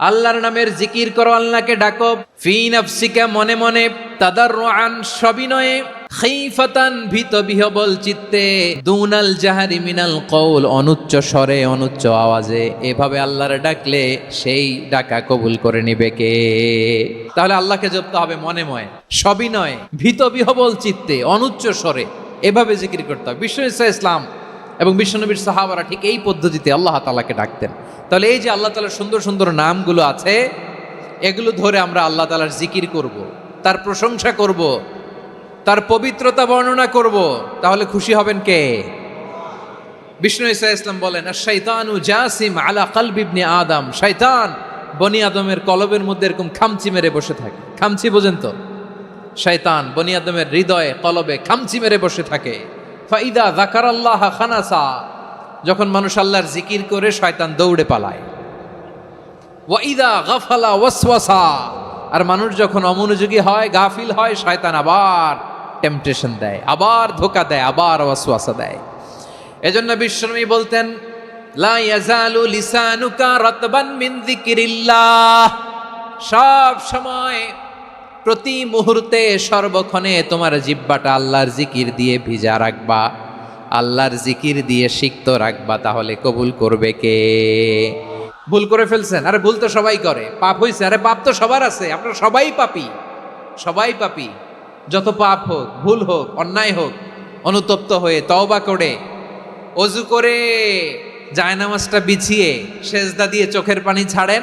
আল্লাহর নামের জিকির করো আল্লাহকে ডাকো। ফি নাফসিকা মনে মনে তাদার রান সবিনয়ে খাইফাতান ভীত বিহবল চিত্তে দুনাল জাহারি মিনাল কৌল অনুচ্চ স্বরে অনুচ্চ আওয়াজে। এভাবে আল্লাহর ডাকলে সেই ডাকা কবুল করে নিবে কে? তাহলে আল্লাহকে জপতে হবে মনে মনে, সবিনয়ে ভীত বিহবল চিত্তে অনুচ্চ স্বরে। এভাবে জিকির করতে হবে। বিশ্ব ইসা ইসলাম এবং বিশ্বনবীর সাহাবারা ঠিক এই পদ্ধতিতে আল্লাহ তালাকে ডাকতেন তাহলে এই যে আল্লাহ তালার সুন্দর সুন্দর নামগুলো আছে, এগুলো ধরে আমরা আল্লাহ তালার জিকির করব। তার প্রশংসা করব। তার পবিত্রতা বর্ণনা করব। তাহলে খুশি হবেন কে বিষ্ণু ইসা ইসলাম বলেন শৈতানু জাসিম আলা কালবিবনি আদম শৈতান বনি আদমের কলবের মধ্যে এরকম খামচি মেরে বসে থাকে খামচি বোঝেন তো শৈতান বনি আদমের হৃদয়ে, কলবে খামচি মেরে বসে থাকে ফাইদা জাকার আল্লাহ খানাসা, যখন মানুষ আল্লাহর জিকির করে শয়তান দৌড়ে পালায়। ওয়াইদা গাফালা ওয়াসওয়াসা, আর মানুষ যখন অমনোযোগী হয়, গাফিল হয়, শয়তান আবার টেম্পটেশন দেয়, আবার ধোকা দেয়, আবার ওয়াসওয়াসা দেয়। এজন্য বিশ্বনবী বলতেন, লা ইয়াজালু লিসানুকা রাতবান মিন যিকিরিল্লাহ। সব সময় প্রতি মুহূর্তে সর্বক্ষণে তোমার জিব্বাটা আল্লাহর জিকির দিয়ে ভিজা রাখবা। আল্লাহর জিকির দিয়ে সিক্ত রাখবা, তাহলে কবুল করবে কে? ভুল করে ফেলছেন? আরে ভুল তো সবাই করে। পাপ হয়েছে আরে পাপ তো সবার আছে। আপনারা সবাই পাপি। সবাই পাপি। যত পাপ হোক, ভুল হোক, অন্যায় হোক, অনুতপ্ত হয়ে তওবা করে, অজু করে জায়নামাজটা বিছিয়ে, সেজদা দিয়ে চোখের পানি ছাড়েন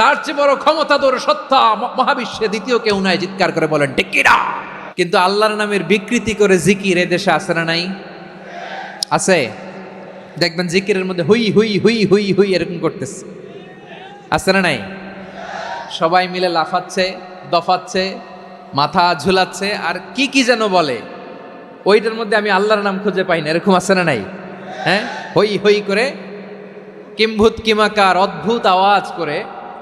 তার চেয়ে বড় ক্ষমতাধর সত্তা মহাবিশ্বে দ্বিতীয় কেউ নাই, চিৎকার করে বলেন টেকিরা কিন্তু আল্লাহর নামের বিকৃতি করে জিকির দেশে আছে না নাই? আছে। দেখবেন জিকিরের মধ্যে হুই হুই হুই হুই হুই এরকম করতেছে। আছে না নাই? সবাই মিলে লাফাচ্ছে, দফাচ্ছে, মাথা ঝুলাচ্ছে, আর কি কি যেন বলে। ওইটার মধ্যে আমি আল্লাহর নাম খুঁজে পাই না, এরকম আছে না নাই? হ্যাঁ? হই হই করে কিম্ভূত কিমাকার অদ্ভুত আওয়াজ করে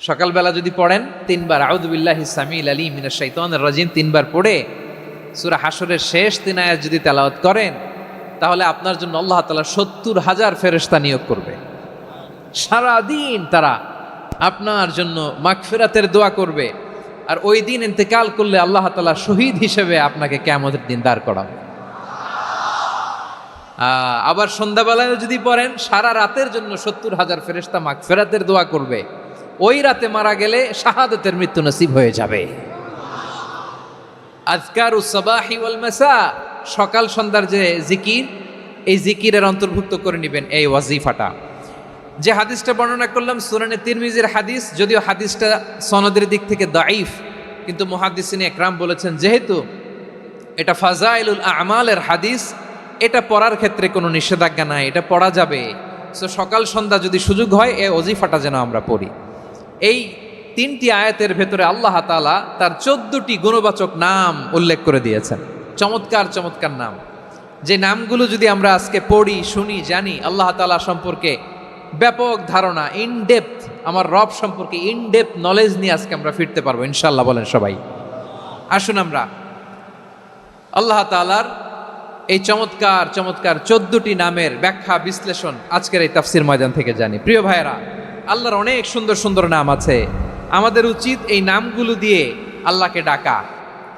সকালবেলা যদি পড়েন, তিনবার আউদুবিল্লাহ সামিল আলী মিনা শৈতান রাজিম তিনবার পড়ে সুরা হাসরের শেষ তিন আয়াত যদি তেলাওয়াত করেন, তাহলে আপনার জন্য আল্লাহ তালা সত্তর হাজার ফেরেস্তা নিয়োগ করবে। সারাদিন তারা আপনার জন্য মাগফিরাতের দোয়া করবে আর ওই দিন ইন্তেকাল করলে আল্লাহ তালা শহীদ হিসেবে আপনাকে কেমতের দিন দাঁড় করাবে। আবার সন্ধ্যাবেলায় যদি পড়েন, সারা রাতের জন্য সত্তর হাজার ফেরেস্তা মাগফিরাতের দোয়া করবে। ওই রাতে মারা গেলে শাহাদতের মৃত্যু নসিব হয়ে যাবে। আজকার উসাবাহি সকাল সন্ধ্যার যে জিকির, এই জিকিরের অন্তর্ভুক্ত করে নেবেন এই ওয়াজিফাটা। যে হাদিসটা বর্ণনা করলাম সুরানে তিরমিজির হাদিস, যদিও হাদিসটা সনদের দিক থেকে দাইফ কিন্তু মুহাদ্দিসিন একরাম বলেছেন, যেহেতু এটা ফাজাইলুল আমালের হাদিস, এটা পড়ার ক্ষেত্রে কোনো নিষেধাজ্ঞা নাই, এটা পড়া যাবে। সো সকাল সন্ধ্যা যদি সুযোগ হয় এ অজিফাটা যেন আমরা পড়ি। এই তিনটি আয়াতের ভেতরে আল্লাহ তাআলা তার চোদ্দটি গুণবাচক নাম উল্লেখ করে দিয়েছেন। চমৎকার চমৎকার নাম। যে নামগুলো যদি আমরা আজকে পড়ি, শুনি, জানি, আল্লাহ তাআলা সম্পর্কে ব্যাপক ধারণা ইনডেপথ আমার রব সম্পর্কে ইন ডেপথ নলেজ নিয়ে আজকে আমরা ফিরতে পারব ইনশাল্লাহ বলেন সবাই। আসুন আমরা আল্লাহ তাআলার এই চমৎকার চমৎকার চোদ্দটি নামের ব্যাখ্যা বিশ্লেষণ আজকের এই তাফসির ময়দান থেকে জানি। প্রিয় ভাইয়েরা আল্লাহর অনেক সুন্দর সুন্দর নাম আছে। আমাদের উচিত এই নামগুলো দিয়ে আল্লাহকে ডাকা।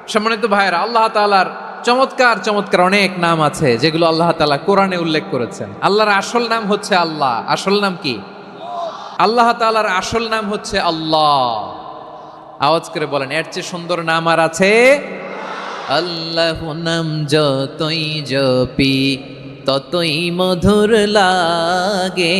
সম্মানিত ভাইয়েরা, আল্লাহ তাআলার চমৎকার চমৎকার অনেক নাম আছে, যেগুলো আল্লাহ তাআলা কোরআনে উল্লেখ করেছেন। আল্লাহর আসল নাম হচ্ছে আল্লাহ। আসল নাম কি? আল্লাহ তাআলার আসল নাম হচ্ছে আল্লাহ। আওয়াজ করে বলেন, এর চেয়ে সুন্দর নাম আর আছে? আল্লাহ নাম যতই জপি, ততই মধুর লাগে।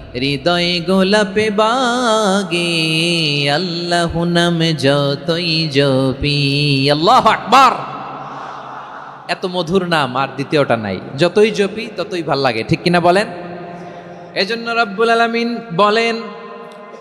হৃদয় গোলাপে বাগে, আল্লাহ নাম যতই জপি। আল্লাহ আকবার। এত মধুর নাম আর দ্বিতীয়টা নাই। যতই জপি, ততই ভালো লাগে। ঠিক কিনা বলেন? এজন্য রব্বুল আলমিন বলেন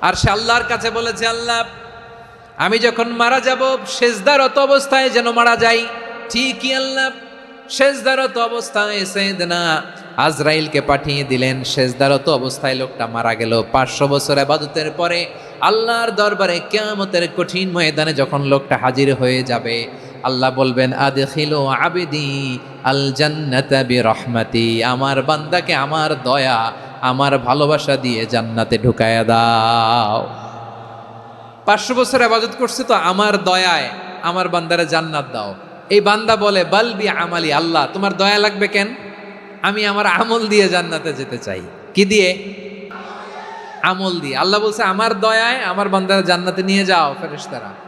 আর সে আল্লাহর কাছে বলেছে আল্লাহ, আমি যখন মারা যাব, শেষদারত অবস্থায় যেন মারা যাই। ঠিকই আল্লাহ, শেষদারত অবস্থায় সেদনা আজরাইলকে পাঠিয়ে দিলেন। শেষদারত অবস্থায় লোকটা মারা গেল। পাঁচশো বছর আবাদতের পরে আল্লাহর দরবারে কেয়ামতের কঠিন ময়দানে যখন লোকটা হাজির হয়ে যাবে আল্লাহ বলবেন, আদখিল আবেদি আল জান্নাতা রহমাতি আমার বান্দাকে আমার দয়া, আমার ভালোবাসা দিয়ে জান্নাতে ঢুকায়া দাও। পাঁচশো বছর আবাদত করছে তো আমার দয়ায়, আমার বান্দারে জান্নাত দাও। এই বান্দা বলে বালবি আমালি, আল্লাহ, তোমার দয়া লাগবে কেন? আমি আমার আমল দিয়ে জান্নাতে যেতে চাই। কি দিয়ে? আমল দিয়ে। আল্লাহ বলছে, আমার দয়ায়, আমার বান্দারা জান্নাতে নিয়ে যাও ফেরেশতারা।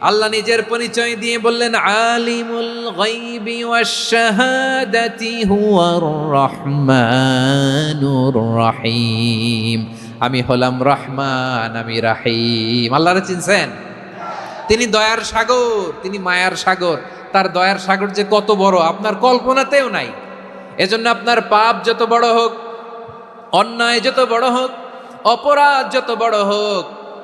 আল্লাহ নিজের পরিচয় দিয়ে বললেন, আলিমুল গাইবি ওয়াশ শাহাদাতি হুয়ার রহমানুর রহিম। আমি হলাম রহমান, আমি রাহিম। আল্লাহরে চিনছেন? তিনি দয়ার সাগর, তিনি মায়ার সাগর। তার দয়ার সাগর যে কত বড়, আপনার কল্পনাতেও নাই। এজন্য আপনার পাপ যত বড় হোক, অন্যায় যত বড় হোক, অপরাধ যত বড় হোক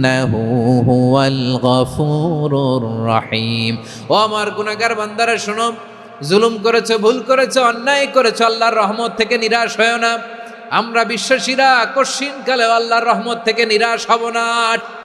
إنه هو الغفور الرحيم ও আমার গুনাহগার বান্দারা শোনো জুলুম করেছো ভুল করেছো অন্যায় করেছো আল্লাহর রহমত থেকে নিরাশ হয় না আমরা বিশ্বাসীরা কশিন কালে আল্লাহর রহমত থেকে নিরাশ হব না